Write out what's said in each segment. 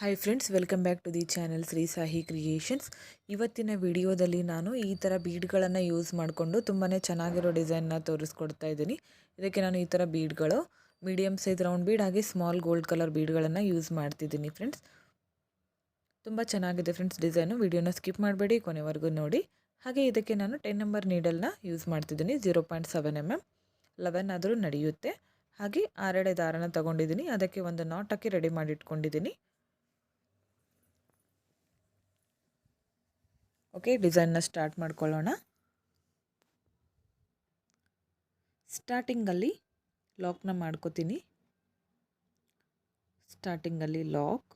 Hi friends welcome back to the channel Shri Sahi creations ಇವತ್ತಿನ ವಿಡಿಯೋದಲ್ಲಿ ನಾನು ಈ ಥರ ಬೀಡ್ಗಳನ್ನು ಯೂಸ್ ಮಾಡಿಕೊಂಡು ತುಂಬಾ ಚೆನ್ನಾಗಿರೋ ಡಿಸೈನ್ನ ತೋರಿಸ್ಕೊಡ್ತಾ ಇದ್ದೀನಿ. ಇದಕ್ಕೆ ನಾನು ಈ ಥರ ಬೀಡ್ಗಳು ಮೀಡಿಯಮ್ ಸೈಜ್ ರೌಂಡ್ ಬೀಡ್ ಹಾಗೆ ಸ್ಮಾಲ್ ಗೋಲ್ಡ್ ಕಲರ್ ಬೀಡ್ಗಳನ್ನು ಯೂಸ್ ಮಾಡ್ತಿದ್ದೀನಿ ಫ್ರೆಂಡ್ಸ್ ತುಂಬ ಚೆನ್ನಾಗಿದೆ ಫ್ರೆಂಡ್ಸ್ ಡಿಸೈನು ವಿಡಿಯೋನ ಸ್ಕಿಪ್ ಮಾಡಬೇಡಿ, ಕೊನೆವರೆಗೂ ನೋಡಿ. ಹಾಗೆ ಇದಕ್ಕೆ ನಾನು ಟೆನ್ ನಂಬರ್ ನೀಡಲ್ನ ಯೂಸ್ ಮಾಡ್ತಿದ್ದೀನಿ zero point seven M M eleven ಆದರೂ ನಡೆಯುತ್ತೆ. ಹಾಗೆ ಆರೆಡೆ ದಾರನ ತಗೊಂಡಿದ್ದೀನಿ. ಅದಕ್ಕೆ ಒಂದು ನಾಟ್ ಹಾಕಿ ರೆಡಿ ಮಾಡಿ ಓಕೆ ಡಿಸೈನ್ನ ಸ್ಟಾರ್ಟ್ ಮಾಡ್ಕೊಳ್ಳೋಣ. ಸ್ಟಾರ್ಟಿಂಗಲ್ಲಿ ಲಾಕ್ನ ಮಾಡ್ಕೋತೀನಿ. ಸ್ಟಾರ್ಟಿಂಗಲ್ಲಿ ಲಾಕ್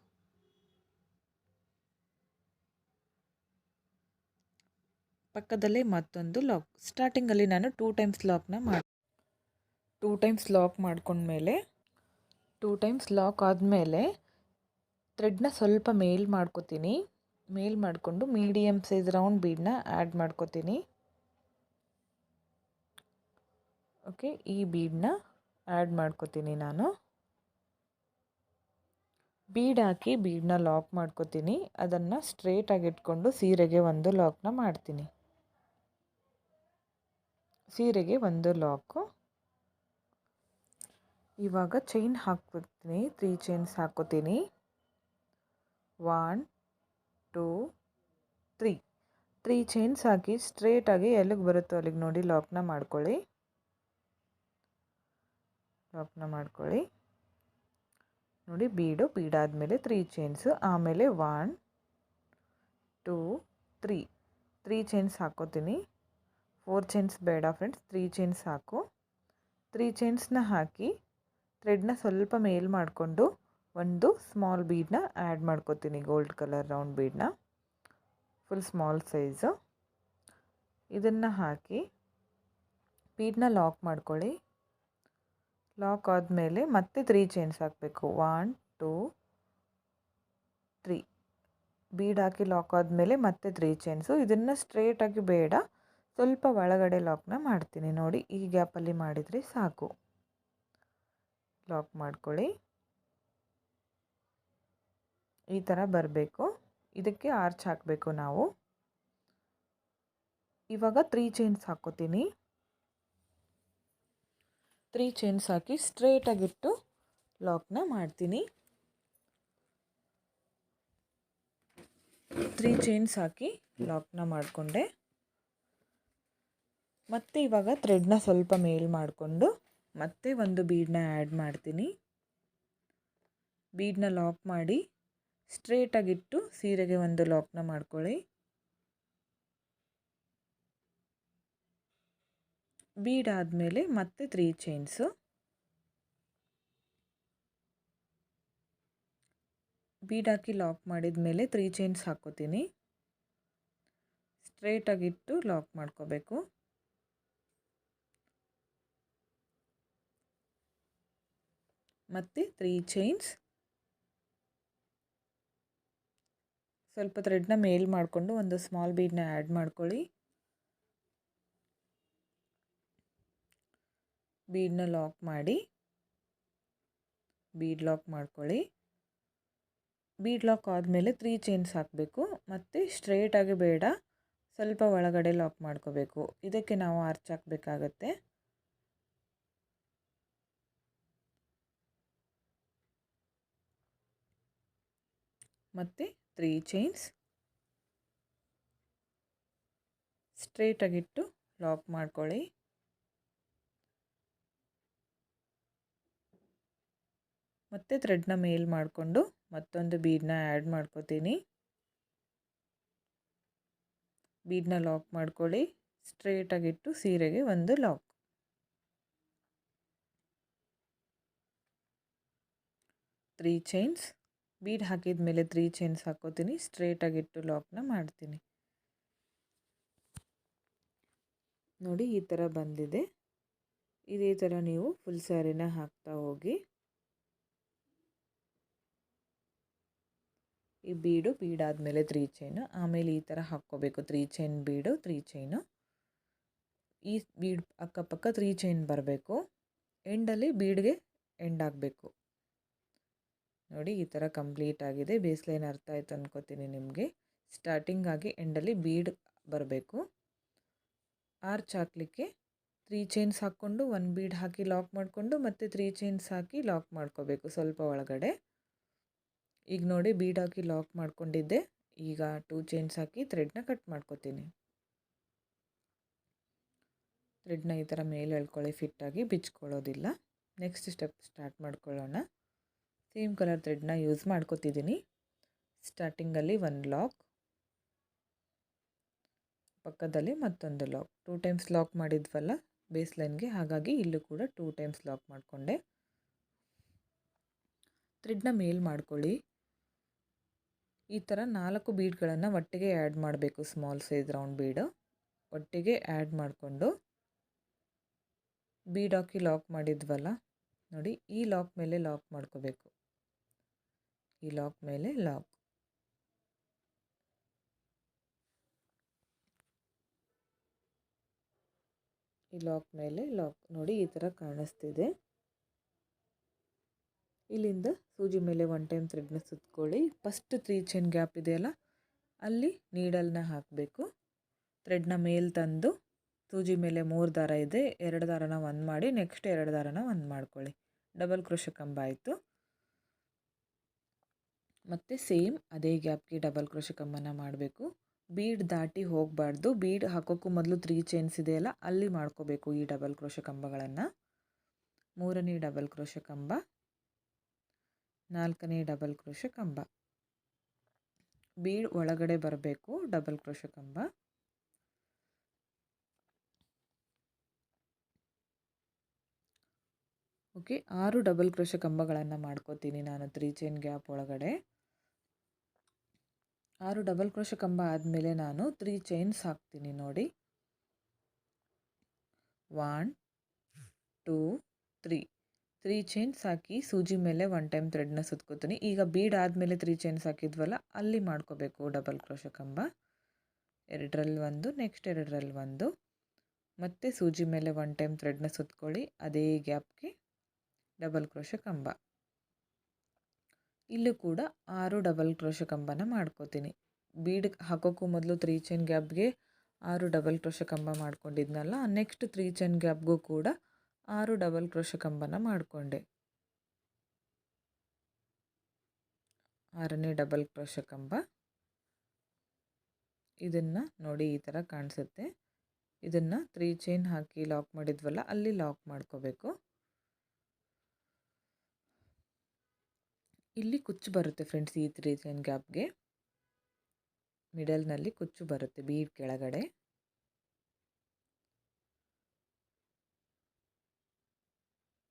ಪಕ್ಕದಲ್ಲೇ ಮತ್ತೊಂದು ಲಾಕ್ ಸ್ಟಾರ್ಟಿಂಗಲ್ಲಿ ನಾನು ಟೂ ಟೈಮ್ಸ್ ಲಾಕ್ನ ಮಾಡ ಟೂ ಟೈಮ್ಸ್ ಲಾಕ್ ಮಾಡ್ಕೊಂಡ್ಮೇಲೆ ಟೂ ಟೈಮ್ಸ್ ಲಾಕ್ ಆದಮೇಲೆ ಥ್ರೆಡ್ನ ಸ್ವಲ್ಪ ಮೇಲ್ ಮಾಡ್ಕೋತೀನಿ. ಮೇಲ್ ಮಾಡಿಕೊಂಡು ಮೀಡಿಯಮ್ ಸೈಜ್ ರೌಂಡ್ ಬೀಡನ್ನ ಆ್ಯಡ್ ಮಾಡ್ಕೋತೀನಿ. ಓಕೆ ಈ ಬೀಡನ್ನ ಆ್ಯಡ್ ಮಾಡ್ಕೋತೀನಿ ನಾನು. ಬೀಡ್ ಹಾಕಿ ಬೀಡನ್ನ ಲಾಕ್ ಮಾಡ್ಕೋತೀನಿ. ಅದನ್ನು ಸ್ಟ್ರೇಟಾಗಿ ಇಟ್ಕೊಂಡು ಸೀರೆಗೆ ಒಂದು ಲಾಕ್ನ ಮಾಡ್ತೀನಿ. ಸೀರೆಗೆ ಒಂದು ಲಾಕು ಇವಾಗ ಚೈನ್ ಹಾಕ್ತೀನಿ ತ್ರೀ ಚೈನ್ಸ್ ಹಾಕೋತೀನಿ one two, three. Three chains ಹಾಕಿ ಸ್ಟ್ರೇಟಾಗಿ ಎಲ್ಲಿಗೆ ಬರುತ್ತೋ ಅಲ್ಲಿಗೆ ನೋಡಿ ಲಾಕ್ನ ಮಾಡ್ಕೊಳ್ಳಿ. ಲಾಕ್ನ ಮಾಡ್ಕೊಳ್ಳಿ. ನೋಡಿ ಬೀಡು ಬೀಡಾದಮೇಲೆ ತ್ರೀ ಚೈನ್ಸು ಆಮೇಲೆ one two three three chains ಹಾಕೋತೀನಿ. ಫೋರ್ ಚೈನ್ಸ್ ಬೇಡ ಫ್ರೆಂಡ್ಸ್ ತ್ರೀ ಚೈನ್ಸ್ ಹಾಕು. ತ್ರೀ ಚೈನ್ಸ್ನ ಹಾಕಿ ಥ್ರೆಡ್ನ ಸ್ವಲ್ಪ ಮೇಲ್ ಮಾಡಿಕೊಂಡು ಒಂದು ಸ್ಮಾಲ್ ಬೀಡನ್ನ ಆ್ಯಡ್ ಮಾಡ್ಕೋತೀನಿ ಗೋಲ್ಡ್ ಕಲರ್ ರೌಂಡ್ ಬೀಡನ್ನ ಫುಲ್ ಸ್ಮಾಲ್ ಸೈಜು ಇದನ್ನು ಹಾಕಿ ಬೀಡನ್ನ ಲಾಕ್ ಮಾಡ್ಕೊಳ್ಳಿ. ಲಾಕ್ ಆದಮೇಲೆ ಮತ್ತೆ ತ್ರೀ ಚೈನ್ಸ್ ಹಾಕಬೇಕು. ಒನ್ ಟೂ ತ್ರೀ ಬೀಡ್ ಹಾಕಿ ಲಾಕ್ ಆದಮೇಲೆ ಮತ್ತೆ ತ್ರೀ ಚೈನ್ಸು ಇದನ್ನು ಸ್ಟ್ರೇಟಾಗಿ ಬೇಡ, ಸ್ವಲ್ಪ ಒಳಗಡೆ ಲಾಕ್ನ ಮಾಡ್ತೀನಿ. ನೋಡಿ, ಈ ಗ್ಯಾಪಲ್ಲಿ ಮಾಡಿದರೆ ಸಾಕು. ಲಾಕ್ ಮಾಡ್ಕೊಳ್ಳಿ. ಈ ಥರ ಬರಬೇಕು. ಇದಕ್ಕೆ ಆರ್ಚ್ ಹಾಕಬೇಕು ನಾವು. ಇವಾಗ ತ್ರೀ ಚೈನ್ಸ್ ಹಾಕೋತೀನಿ. ತ್ರೀ ಚೈನ್ಸ್ ಹಾಕಿ ಸ್ಟ್ರೇಟಾಗಿಟ್ಟು ಲಾಕ್ನ ಮಾಡ್ತೀನಿ. ತ್ರೀ ಚೈನ್ಸ್ ಹಾಕಿ ಲಾಕ್ನ ಮಾಡಿಕೊಂಡೆ. ಮತ್ತೆ ಇವಾಗ ಥ್ರೆಡ್ನ ಸ್ವಲ್ಪ ಮೇಲ್ ಮಾಡಿಕೊಂಡು ಮತ್ತೆ ಒಂದು ಬೀಡನ್ನ ಆ್ಯಡ್ ಮಾಡ್ತೀನಿ. ಬೀಡನ್ನ ಲಾಕ್ ಮಾಡಿ ಸ್ಟ್ರೇಟಾಗಿಟ್ಟು ಸೀರೆಗೆ ಒಂದು ಲಾಕ್ನ ಮಾಡ್ಕೊಳ್ಳಿ. ಬೀಡ್ ಆದಮೇಲೆ ಮತ್ತೆ ತ್ರೀ ಚೈನ್ಸು. ಬೀಡ್ ಹಾಕಿ ಲಾಕ್ ಮಾಡಿದ ಮೇಲೆ ತ್ರೀ ಚೈನ್ಸ್ ಹಾಕೋತೀನಿ. ಸ್ಟ್ರೇಟಾಗಿಟ್ಟು ಲಾಕ್ ಮಾಡ್ಕೋಬೇಕು. ಮತ್ತು ತ್ರೀ ಚೈನ್ಸ್. ಸ್ವಲ್ಪ ಥ್ರೆಡ್ನ ಮೇಲ್ ಮಾಡಿಕೊಂಡು ಒಂದು ಸ್ಮಾಲ್ ಬೀಡನ್ನ ಆ್ಯಡ್ ಮಾಡ್ಕೊಳ್ಳಿ. ಬೀಡನ್ನ ಲಾಕ್ ಮಾಡಿ. ಬೀಡ್ ಲಾಕ್ ಮಾಡ್ಕೊಳ್ಳಿ. ಬೀಡ್ ಲಾಕ್ ಆದಮೇಲೆ ತ್ರೀ ಚೈನ್ಸ್ ಹಾಕಬೇಕು. ಮತ್ತು ಸ್ಟ್ರೇಟಾಗಿ ಬೇಡ, ಸ್ವಲ್ಪ ಒಳಗಡೆ ಲಾಕ್ ಮಾಡ್ಕೋಬೇಕು. ಇದಕ್ಕೆ ನಾವು ಆರ್ಚ್ ಹಾಕಬೇಕಾಗತ್ತೆ. ಮತ್ತು ತ್ರೀ ಚೈನ್ಸ್ ಸ್ಟ್ರೇಟಾಗಿಟ್ಟು ಲಾಕ್ ಮಾಡ್ಕೊಳ್ಳಿ. ಮತ್ತು ಥ್ರೆಡ್ನ ಮೇಲ್ ಮಾಡಿಕೊಂಡು ಮತ್ತೊಂದು ಬೀಡನ್ನ ಆ್ಯಡ್ ಮಾಡ್ಕೋತೀನಿ. ಬೀಡನ್ನ ಲಾಕ್ ಮಾಡ್ಕೊಳ್ಳಿ. ಸ್ಟ್ರೇಟಾಗಿಟ್ಟು ಸೀರೆಗೆ ಒಂದು ಲಾಕ್ ತ್ರೀ ಚೈನ್ಸ್ ಬೀಡ್ ಹಾಕಿದ ಮೇಲೆ ತ್ರೀ ಚೈನ್ಸ್ ಹಾಕೋತೀನಿ ಸ್ಟ್ರೇಟಾಗಿಟ್ಟು ಲಾಕ್ನ ಮಾಡ್ತೀನಿ. ನೋಡಿ ಈ ಥರ ಬಂದಿದೆ. ಇದೇ ಥರ ನೀವು ಫುಲ್ ಸ್ಯಾರಿನ ಹಾಕ್ತಾ ಹೋಗಿ. ಈ ಬೀಡು ಬೀಡಾದಮೇಲೆ ತ್ರೀ ಚೈನು ಆಮೇಲೆ ಈ ಥರ ಹಾಕ್ಕೋಬೇಕು. Three chain bead three chain ಈ ಬೀಡ್ ಅಕ್ಕಪಕ್ಕ ತ್ರೀ ಚೈನ್ ಬರಬೇಕು. ಎಂಡಲ್ಲಿ ಬೀಡ್ಗೆ ಎಂಡ್ ಆಗಬೇಕು. ನೋಡಿ ಈ ಥರ ಕಂಪ್ಲೀಟ್ ಆಗಿದೆ. ಬೇಸ್ ಲೈನ್ ಅರ್ಥ ಆಯ್ತು ಅನ್ಕೋತೀನಿ ನಿಮಗೆ. ಸ್ಟಾರ್ಟಿಂಗ್ ಆಗಿ ಎಂಡಲ್ಲಿ ಬೀಡ್ ಬರಬೇಕು. ಆರ್ಚ್ ಹಾಕಲಿಕ್ಕೆ ತ್ರೀ ಚೈನ್ಸ್ ಹಾಕ್ಕೊಂಡು ಒನ್ ಬೀಡ್ ಹಾಕಿ ಲಾಕ್ ಮಾಡಿಕೊಂಡು ಮತ್ತೆ ತ್ರೀ ಚೈನ್ಸ್ ಹಾಕಿ ಲಾಕ್ ಮಾಡ್ಕೋಬೇಕು ಸ್ವಲ್ಪ ಒಳಗಡೆ. ಈಗ ನೋಡಿ ಬೀಡ್ ಹಾಕಿ ಲಾಕ್ ಮಾಡ್ಕೊಂಡಿದ್ದೆ. ಈಗ ಟೂ ಚೈನ್ಸ್ ಹಾಕಿ ಥ್ರೆಡ್ನ ಕಟ್ ಮಾಡ್ಕೋತೀನಿ. ಥ್ರೆಡ್ನ ಈ ಥರ ಮೇಲೆ ಎಳ್ಕೊಳ್ಳಿ ಫಿಟ್ಟಾಗಿ ಬಿಚ್ಕೊಳ್ಳೋದಿಲ್ಲ. ನೆಕ್ಸ್ಟ್ ಸ್ಟೆಪ್ ಸ್ಟಾರ್ಟ್ ಮಾಡ್ಕೊಳ್ಳೋಣ. ಸೇಮ್ ಕಲರ್ ಥ್ರೆಡ್ನ ಯೂಸ್ ಮಾಡ್ಕೋತಿದ್ದೀನಿ ಸ್ಟಾರ್ಟಿಂಗಲ್ಲಿ ಒಂದು ಲಾಕ್. ಪಕ್ಕದಲ್ಲಿ ಮತ್ತೊಂದು ಲಾಕ್. ಟೂ ಟೈಮ್ಸ್ ಲಾಕ್ ಮಾಡಿದ್ವಲ್ಲ, ಬೇಸ್ ಲೈನ್ಗೆ, ಹಾಗಾಗಿ ಇಲ್ಲೂ ಕೂಡ ಟೂ ಟೈಮ್ಸ್ ಲಾಕ್ ಮಾಡಿಕೊಂಡೆ. ಥ್ರೆಡ್ನ ಮೇಲ್ ಮಾಡ್ಕೊಳ್ಳಿ. ಈ ಥರ ನಾಲ್ಕು ಬೀಡ್ಗಳನ್ನು ಒಟ್ಟಿಗೆ ಆ್ಯಡ್ ಮಾಡಬೇಕು, ಸ್ಮಾಲ್ ಸೈಜ್ ರೌಂಡ್ ಬೀಡು. ಒಟ್ಟಿಗೆ ಆ್ಯಡ್ ಮಾಡಿಕೊಂಡು, ಬೀಡ್ ಹಾಕಿ ಲಾಕ್ ಮಾಡಿದ್ವಲ್ಲ, ನೋಡಿ ಈ ಲಾಕ್ ಮೇಲೆ ಲಾಕ್ ಮಾಡ್ಕೋಬೇಕು. ಈ ಲಾಕ್ ಮೇಲೆ ಲಾಕ್ ಈ ಲಾಕ್ ಮೇಲೆ ಲಾಕ್ ನೋಡಿ ಈ ಥರ ಕಾಣಿಸ್ತಿದೆ. ಇಲ್ಲಿಂದ ಸೂಜಿ ಮೇಲೆ ಒನ್ ಟೈಮ್ ಥ್ರೆಡ್ನ ಸುತ್ಕೊಳ್ಳಿ. ಫಸ್ಟ್ ತ್ರೀ ಚೈನ್ ಗ್ಯಾಪ್ ಇದೆಯಲ್ಲ ಅಲ್ಲಿ? ನೀಡಲ್ನ ಹಾಕಬೇಕು. ಥ್ರೆಡ್ನ ಮೇಲೆ ತಂದು ಸೂಜಿ ಮೇಲೆ ಮೂರು ದಾರ ಇದೆ. ಎರಡು ದಾರನ ಒಂದು ಮಾಡಿ ನೆಕ್ಸ್ಟ್ ಎರಡು ದಾರನ ಒಂದು ಮಾಡ್ಕೊಳ್ಳಿ. ಡಬಲ್ ಕ್ರೋಶ ಕಂಬ ಆಯಿತು. ಮತ್ತು ಸೇಮ್ ಅದೇ ಗ್ಯಾಪ್ಗೆ ಡಬಲ್ ಕ್ರೋಶ ಕಮ್ಮನ್ನು ಮಾಡಬೇಕು. ಬೀಡ್ ದಾಟಿ ಹೋಗಬಾರ್ದು. ಬೀಡ್ ಹಾಕೋಕ್ಕೂ ಮೊದಲು ತ್ರೀ ಚೈನ್ಸ್ ಇದೆಯಲ್ಲ, ಅಲ್ಲಿ ಮಾಡ್ಕೋಬೇಕು ಈ ಡಬಲ್ ಕ್ರೋಶ ಕಂಬಗಳನ್ನು ಮೂರನೇ ಡಬಲ್ ಕ್ರೋಶ ಕಂಬ ನಾಲ್ಕನೇ ಡಬಲ್ ಕ್ರೋಶ ಕಂಬ ಬೀಡ್ ಒಳಗಡೆ ಬರಬೇಕು, ಡಬಲ್ ಕ್ರೋಶ ಕಂಬ ಓಕೆ, ಆರು ಡಬಲ್ ಕ್ರೋಶ ಕಂಬಗಳನ್ನು ಮಾಡ್ಕೋತೀನಿ ನಾನು ತ್ರೀ ಚೈನ್ ಗ್ಯಾಪ್ ಒಳಗಡೆ. ಆರು ಡಬಲ್ ಕ್ರೋಶ ಕಂಬ ಆದಮೇಲೆ ನಾನು ತ್ರೀ ಚೈನ್ಸ್ ಹಾಕ್ತೀನಿ ನೋಡಿ. One two three three chains ಹಾಕಿ ಸೂಜಿ ಮೇಲೆ ಒನ್ ಟೈಮ್ ಥ್ರೆಡ್ನ ಸುತ್ಕೋತೀನಿ. ಈಗ ಬೀಡ್ ಆದಮೇಲೆ ತ್ರೀ ಚೈನ್ಸ್ ಹಾಕಿದ್ವಲ್ಲ, ಅಲ್ಲಿ ಮಾಡ್ಕೋಬೇಕು ಡಬಲ್ ಕ್ರೋಶ ಕಂಬ. ಎರಡರಲ್ಲಿ ಒಂದು ನೆಕ್ಸ್ಟ್ ಎರಡರಲ್ಲಿ ಒಂದು. ಮತ್ತೆ ಸೂಜಿ ಮೇಲೆ ಒನ್ ಟೈಮ್ ಥ್ರೆಡ್ನ ಸುತ್ಕೊಳ್ಳಿ, ಅದೇ ಗ್ಯಾಪ್ಗೆ ಡಬಲ್ ಕ್ರೋಶ ಕಂಬ. ಇಲ್ಲೂ ಕೂಡ ಆರು ಡಬಲ್ ಕ್ರೋಶ ಕಂಬನ ಮಾಡ್ಕೋತೀನಿ. ಬೀಡ್ ಹಾಕೋಕ್ಕೂ ಮೊದಲು ತ್ರೀ ಚೈನ್ ಗ್ಯಾಪ್ಗೆ ಆರು ಡಬಲ್ ಕ್ರೋಶ ಕಂಬ ಮಾಡ್ಕೊಂಡಿದ್ನಲ್ಲ ನೆಕ್ಸ್ಟ್ ತ್ರೀ ಚೈನ್ ಗ್ಯಾಪ್ಗೂ ಕೂಡ ಆರು ಡಬಲ್ ಕ್ರೋಶ ಕಂಬನ ಮಾಡಿಕೊಂಡೆ. ಆರನೇ ಡಬಲ್ ಕ್ರೋಶ ಕಂಬ. ಇದನ್ನು ನೋಡಿ ಈ ಥರ ಕಾಣಿಸುತ್ತೆ. ಇದನ್ನು ತ್ರೀ ಚೈನ್ ಹಾಕಿ ಲಾಕ್ ಮಾಡಿದ್ವಲ್ಲ, ಅಲ್ಲಿ ಲಾಕ್ ಮಾಡ್ಕೋಬೇಕು. ಇಲ್ಲಿ ಕುಚ್ಚು ಬರುತ್ತೆ ಫ್ರೆಂಡ್ಸ್, ಈ ಚೈನ್ ಗ್ಯಾಪ್ಗೆ. ಮಿಡಲ್ನಲ್ಲಿ ಕುಚ್ಚು ಬರುತ್ತೆ, ಬೀಡ್ ಕೆಳಗಡೆ.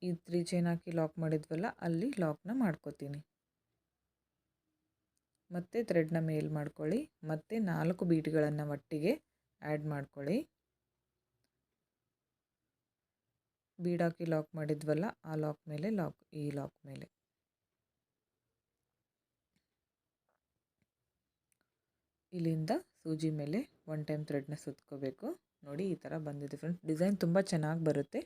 ಈ ತ್ರೀ ಚೈನ್ ಹಾಕಿ ಲಾಕ್ ಮಾಡಿದ್ವಲ್ಲ, ಅಲ್ಲಿ ಲಾಕ್ನ ಮಾಡ್ಕೋತೀನಿ. ಮತ್ತೆ ಥ್ರೆಡ್ನ ಮೇಲ್ ಮಾಡ್ಕೊಳ್ಳಿ, ಮತ್ತೆ ನಾಲ್ಕು ಬೀಟ್ಗಳನ್ನು ಒಟ್ಟಿಗೆ ಆ್ಯಡ್ ಮಾಡ್ಕೊಳ್ಳಿ. ಬೀಡ್ ಹಾಕಿ ಲಾಕ್ ಮಾಡಿದ್ವಲ್ಲ, ಆ ಲಾಕ್ ಮೇಲೆ ಲಾಕ್, ಈ ಲಾಕ್ ಮೇಲೆ. ಇಲ್ಲಿಂದ ಸೂಜಿ ಮೇಲೆ ಒನ್ ಟೈಮ್ ಥ್ರೆಡ್ನ ಸುತ್ಕೋಬೇಕು. ನೋಡಿ, ಈ ಥರ ಬಂದಿದೆ ಫ್ರೆಂಡ್ಸ್ ಡಿಸೈನ್ ತುಂಬ ಚೆನ್ನಾಗಿ ಬರುತ್ತೆ.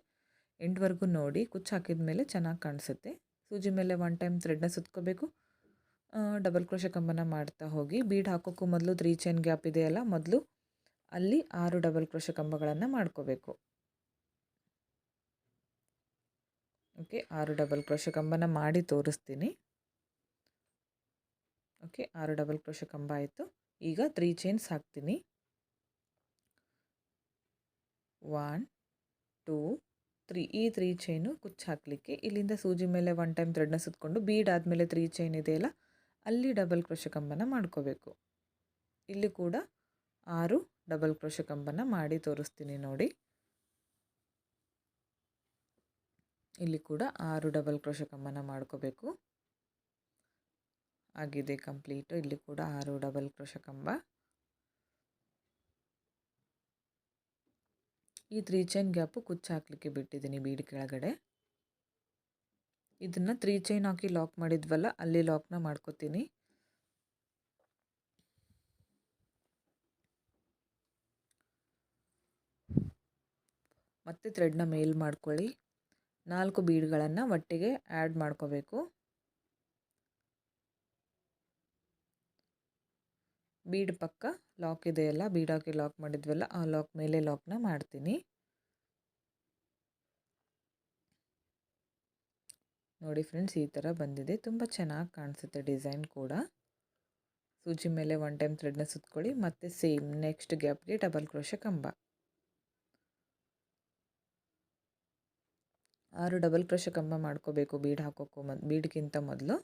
ಎಂಡ್ವರೆಗೂ ನೋಡಿ, ಕುಚ್ಚು ಹಾಕಿದ ಮೇಲೆ ಚೆನ್ನಾಗಿ ಕಾಣಿಸುತ್ತೆ. ಸೂಜಿ ಮೇಲೆ ಒನ್ ಟೈಮ್ ಥ್ರೆಡ್ನ ಸುತ್ಕೋಬೇಕು. ಡಬಲ್ ಕ್ರೋಶ ಕಂಬನ ಮಾಡ್ತಾ ಹೋಗಿ. ಬೀಡ್ ಹಾಕೋಕ್ಕೂ ಮೊದಲು ತ್ರೀ ಚೈನ್ ಗ್ಯಾಪ್ ಇದೆಯಲ್ಲ, ಮೊದಲು ಅಲ್ಲಿ ಆರು ಡಬಲ್ ಕ್ರೋಶ ಕಂಬಗಳನ್ನು ಮಾಡ್ಕೋಬೇಕು. ಓಕೆ ಆರು ಡಬಲ್ ಕ್ರೋಶ ಕಂಬನ ಮಾಡಿ ತೋರಿಸ್ತೀನಿ. ಓಕೆ ಆರು ಡಬಲ್ ಕ್ರೋಶ ಕಂಬ ಆಯಿತು. ಈಗ ತ್ರೀ ಚೈನ್ಸ್ ಹಾಕ್ತೀನಿ. ಒನ್ ಟೂ ತ್ರೀ ಈ ತ್ರೀ ಚೈನು ಕುಚ್ಚು ಹಾಕಲಿಕ್ಕೆ ಇಲ್ಲಿಂದ ಸೂಜಿ ಮೇಲೆ ಒನ್ ಟೈಮ್ ಥ್ರೆಡ್ನ ಸುತ್ತಕೊಂಡು ಬೀಡ್ ಆದಮೇಲೆ ತ್ರೀ ಚೈನ್ ಇದೆಯಲ್ಲ ಅಲ್ಲಿ ಡಬಲ್ ಕ್ರೋಶ ಕಂಬನ ಮಾಡ್ಕೋಬೇಕು. ಇಲ್ಲಿ ಕೂಡ ಆರು ಡಬಲ್ ಕ್ರೋಶ ಕಂಬನ ಮಾಡಿ ತೋರಿಸ್ತೀನಿ ನೋಡಿ. ಇಲ್ಲಿ ಕೂಡ ಆರು ಡಬಲ್ ಕ್ರೋಶ ಕಂಬನ ಮಾಡ್ಕೋಬೇಕು. ಆಗಿದೆ ಕಂಪ್ಲೀಟು. ಇಲ್ಲಿ ಕೂಡ ಆರು ಡಬಲ್ ಕ್ರೋಶ ಕಂಬ ಈ ತ್ರೀ ಚೈನ್ ಗ್ಯಾಪು ಕುಚ್ಚು ಹಾಕಲಿಕ್ಕೆ ಬಿಟ್ಟಿದ್ದೀನಿ ಬೀಡ್ ಕೆಳಗಡೆ. ಇದನ್ನು ತ್ರೀ ಚೈನ್ ಹಾಕಿ ಲಾಕ್ ಮಾಡಿದ್ವಲ್ಲ, ಅಲ್ಲಿ ಲಾಕ್ನ ಮಾಡ್ಕೋತೀನಿ. ಮತ್ತೆ ಥ್ರೆಡ್ನ ಮೇಲ್ ಮಾಡ್ಕೊಳ್ಳಿ. ನಾಲ್ಕು ಬೀಡ್ಗಳನ್ನು ಒಟ್ಟಿಗೆ ಆ್ಯಡ್ ಮಾಡ್ಕೋಬೇಕು. ಬೀಡ್ ಪಕ್ಕ ಲಾಕ್ ಇದೆಯಲ್ಲ ಬೀಡ್ ಹಾಕಿ ಲಾಕ್ ಮಾಡಿದ್ವಲ್ಲ, ಆ ಲಾಕ್ ಮೇಲೆ ಲಾಕ್ನ ಮಾಡ್ತೀನಿ. ನೋಡಿ ಫ್ರೆಂಡ್ಸ್ ಈ ಥರ ಬಂದಿದೆ. ತುಂಬ ಚೆನ್ನಾಗಿ ಕಾಣಿಸುತ್ತೆ ಡಿಸೈನ್ ಕೂಡ. ಸೂಜಿ ಮೇಲೆ ಒನ್ ಟೈಮ್ ಥ್ರೆಡ್ನ ಸುತ್ಕೊಳ್ಳಿ, ಮತ್ತು ಸೇಮ್ ನೆಕ್ಸ್ಟ್ ಗ್ಯಾಪ್ಗೆ ಡಬಲ್ ಕ್ರೋಶ ಕಂಬ. ಆರು ಡಬಲ್ ಕ್ರೋಶ ಕಂಬ ಮಾಡ್ಕೋಬೇಕು, ಬೀಡ್ ಹಾಕೋಕ್ಕೂ ಮ ಬೀಡ್ಗಿಂತ ಮೊದಲು.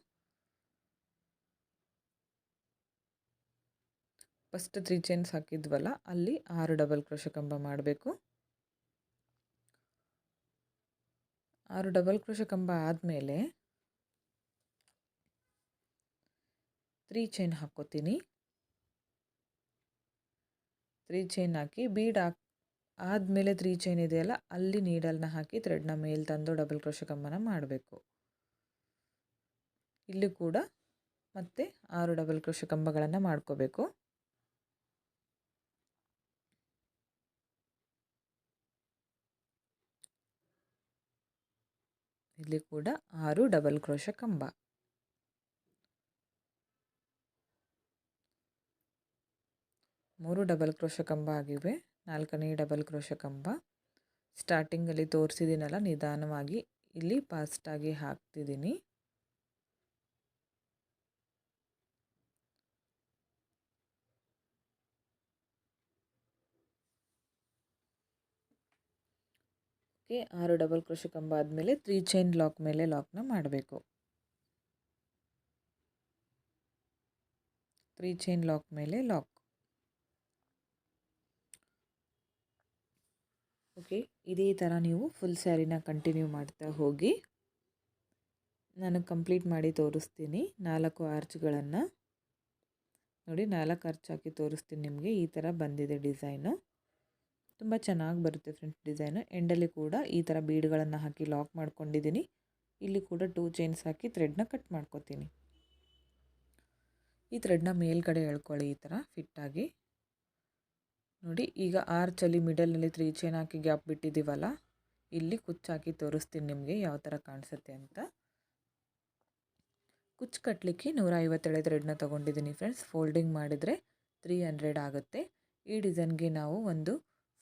ಫಸ್ಟ್ ತ್ರೀ ಚೈನ್ಸ್ ಹಾಕಿದ್ವಲ್ಲ, ಅಲ್ಲಿ ಆರು ಡಬಲ್ ಕ್ರೋಶ ಕಂಬ ಮಾಡಬೇಕು. ಆರು ಡಬಲ್ ಕ್ರೋಶ ಕಂಬ ಆದಮೇಲೆ ತ್ರೀ ಚೈನ್ ಹಾಕ್ಕೋತೀನಿ. ತ್ರೀ ಚೈನ್ ಹಾಕಿ ಬೀಡ್ ಹಾಕ್, ಆದಮೇಲೆ ತ್ರೀ ಚೈನ್ ಇದೆಯಲ್ಲ, ಅಲ್ಲಿ ನೀಡಲ್ನ ಹಾಕಿ ಥ್ರೆಡ್ನ ಮೇಲೆ ತಂದು ಡಬಲ್ ಕ್ರೋಶ ಕಂಬನ ಮಾಡಬೇಕು. ಇಲ್ಲಿ ಕೂಡ ಮತ್ತೆ ಆರು ಡಬಲ್ ಕ್ರೋಶ ಕಂಬಗಳನ್ನು ಮಾಡ್ಕೋಬೇಕು. ಇಲ್ಲಿ ಕೂಡ ಆರು ಡಬಲ್ ಕ್ರೋಶ ಕಂಬ. ಮೂರು ಡಬಲ್ ಕ್ರೋಶ ಕಂಬ ಆಗಿವೆ. ನಾಲ್ಕನೇ ಡಬಲ್ ಕ್ರೋಶ ಕಂಬ. ಸ್ಟಾರ್ಟಿಂಗಲ್ಲಿ ತೋರಿಸಿದ್ದೀನಲ್ಲ, ನಿಧಾನವಾಗಿ ಇಲ್ಲಿ ಫಾಸ್ಟಾಗಿ ಹಾಕ್ತಿದ್ದೀನಿ. ಓಕೆ ಆರು ಡಬಲ್ ಕ್ರೋಶ ಕಂಬ ಆದಮೇಲೆ ತ್ರೀ ಚೈನ್ ಲಾಕ್ ಮೇಲೆ ಲಾಕ್ನ ಮಾಡಬೇಕು. ತ್ರೀ ಚೈನ್ ಲಾಕ್ ಮೇಲೆ ಲಾಕ್. ಓಕೆ, ಇದೇ ಥರ ನೀವು ಫುಲ್ ಸ್ಯಾರಿನ ಕಂಟಿನ್ಯೂ ಮಾಡ್ತಾ ಹೋಗಿ, ನಾನು ಕಂಪ್ಲೀಟ್ ಮಾಡಿ ತೋರಿಸ್ತೀನಿ ನಾಲ್ಕು ಆರ್ಚ್ಗಳನ್ನು. ನೋಡಿ ನಾಲ್ಕು ಆರ್ಚ್ ಹಾಕಿ ತೋರಿಸ್ತೀನಿ ನಿಮಗೆ, ಈ ಥರ ಬಂದಿದೆ ಡಿಸೈನು. ತುಂಬ ಚೆನ್ನಾಗಿ ಬರುತ್ತೆ ಫ್ರೆಂಡ್ಸ್ ಡಿಸೈನು. ಎಂಡಲ್ಲಿ ಕೂಡ ಈ ಥರ ಬೀಡ್ಗಳನ್ನು ಹಾಕಿ ಲಾಕ್ ಮಾಡ್ಕೊಂಡಿದ್ದೀನಿ ಇಲ್ಲಿ ಕೂಡ ಟೂ ಚೈನ್ಸ್ ಹಾಕಿ ಥ್ರೆಡ್ನ ಕಟ್ ಮಾಡ್ಕೊತೀನಿ. ಈ ಥ್ರೆಡ್ನ ಮೇಲ್ಗಡೆ ಎಳ್ಕೊಳ್ಳಿ ಈ ಥರ ಫಿಟ್ಟಾಗಿ ನೋಡಿ, ಈಗ ಆರ್ಚಲ್ಲಿ ಮಿಡಲ್ನಲ್ಲಿ ತ್ರೀ ಚೈನ್ ಹಾಕಿ ಗ್ಯಾಪ್ ಬಿಟ್ಟಿದ್ದೀವಲ್ಲ ಇಲ್ಲಿ ಕುಚ್ಚಾಕಿ ತೋರಿಸ್ತೀನಿ ನಿಮಗೆ ಯಾವ ಥರ ಕಾಣಿಸುತ್ತೆ ಅಂತ. ಕುಚ್ಚು ಕಟ್ಟಲಿಕ್ಕೆ ನೂರ ಐವತ್ತೇಳು ಥ್ರೆಡ್ನ ತೊಗೊಂಡಿದ್ದೀನಿ ಫ್ರೆಂಡ್ಸ್ ಫೋಲ್ಡಿಂಗ್ ಮಾಡಿದರೆ ತ್ರೀ ಹಂಡ್ರೆಡ್ ಆಗುತ್ತೆ. ಈ ಡಿಸೈನ್ಗೆ ನಾವು ಒಂದು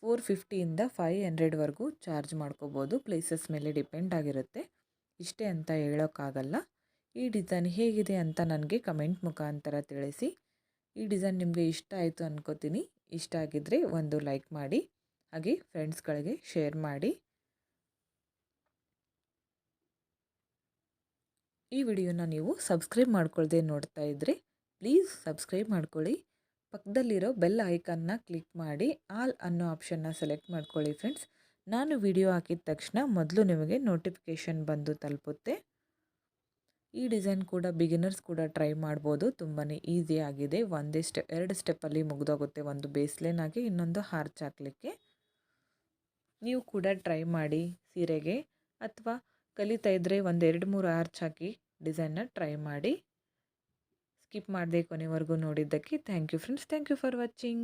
ಫೋರ್ ಫಿಫ್ಟಿಯಿಂದ ಫೈವ್ ಹಂಡ್ರೆಡ್ವರೆಗೂ ಚಾರ್ಜ್ ಮಾಡ್ಕೋಬೋದು. ಪ್ಲೇಸಸ್ ಮೇಲೆ ಡಿಪೆಂಡ್ ಆಗಿರುತ್ತೆ. ಇಷ್ಟೇ ಅಂತ ಹೇಳೋಕ್ಕಾಗಲ್ಲ. ಈ ಡಿಸೈನ್ ಹೇಗಿದೆ ಅಂತ ನನಗೆ ಕಮೆಂಟ್ ಮುಖಾಂತರ ತಿಳಿಸಿ. ಈ ಡಿಸೈನ್ ನಿಮಗೆ ಇಷ್ಟ ಆಯಿತು ಅನ್ಕೋತೀನಿ. ಇಷ್ಟ ಆಗಿದ್ದರೆ ಒಂದು ಲೈಕ್ ಮಾಡಿ, ಹಾಗೆ ಫ್ರೆಂಡ್ಸ್ಗಳಿಗೆ ಶೇರ್ ಮಾಡಿ. ಈ ವಿಡಿಯೋನ ನೀವು ಸಬ್ಸ್ಕ್ರೈಬ್ ಮಾಡ್ಕೊಳ್ಳದೆ ನೋಡ್ತಾ ಇದ್ದರೆ ಪ್ಲೀಸ್ ಸಬ್ಸ್ಕ್ರೈಬ್ ಮಾಡ್ಕೊಳ್ಳಿ. ಪಕ್ಕದಲ್ಲಿರೋ ಬೆಲ್ ಐಕನ್ನ ಕ್ಲಿಕ್ ಮಾಡಿ ಆಲ್ ಅನ್ನೋ ಆಪ್ಷನ್ನ ಸೆಲೆಕ್ಟ್ ಮಾಡ್ಕೊಳ್ಳಿ ಫ್ರೆಂಡ್ಸ್. ನಾನು ವಿಡಿಯೋ ಹಾಕಿದ ತಕ್ಷಣ ಮೊದಲು ನಿಮಗೆ ನೋಟಿಫಿಕೇಷನ್ ಬಂದು ತಲುಪುತ್ತೆ. ಈ ಡಿಸೈನ್ ಕೂಡ ಬಿಗಿನರ್ಸ್ ಕೂಡ ಟ್ರೈ ಮಾಡ್ಬೋದು. ತುಂಬಾ ಈಸಿ ಆಗಿದೆ. ಒಂದೇ ಸ್ಟೆಪ್ ಎರಡು ಸ್ಟೆಪ್ಪಲ್ಲಿ ಮುಗಿದೋಗುತ್ತೆ ಒಂದು ಬೇಸ್ಲೈನ್ ಆಗಿ ಇನ್ನೊಂದು ಹಾರ್ಚ್ ಹಾಕಲಿಕ್ಕೆ. ನೀವು ಕೂಡ ಟ್ರೈ ಮಾಡಿ ಸೀರೆಗೆ ಅಥವಾ ಕಲಿತಾ ಇದ್ದರೆ ಒಂದು ಎರಡು ಮೂರು ಆರ್ಚ್ ಹಾಕಿ ಡಿಸೈನ್ನ ಟ್ರೈ ಮಾಡಿ. ಸ್ಕಿಪ್ ಮಾಡದೆ ಕೊನೆವರೆಗೂ ನೋಡಿದ್ದಕ್ಕೆ thank you friends. Thank you for watching.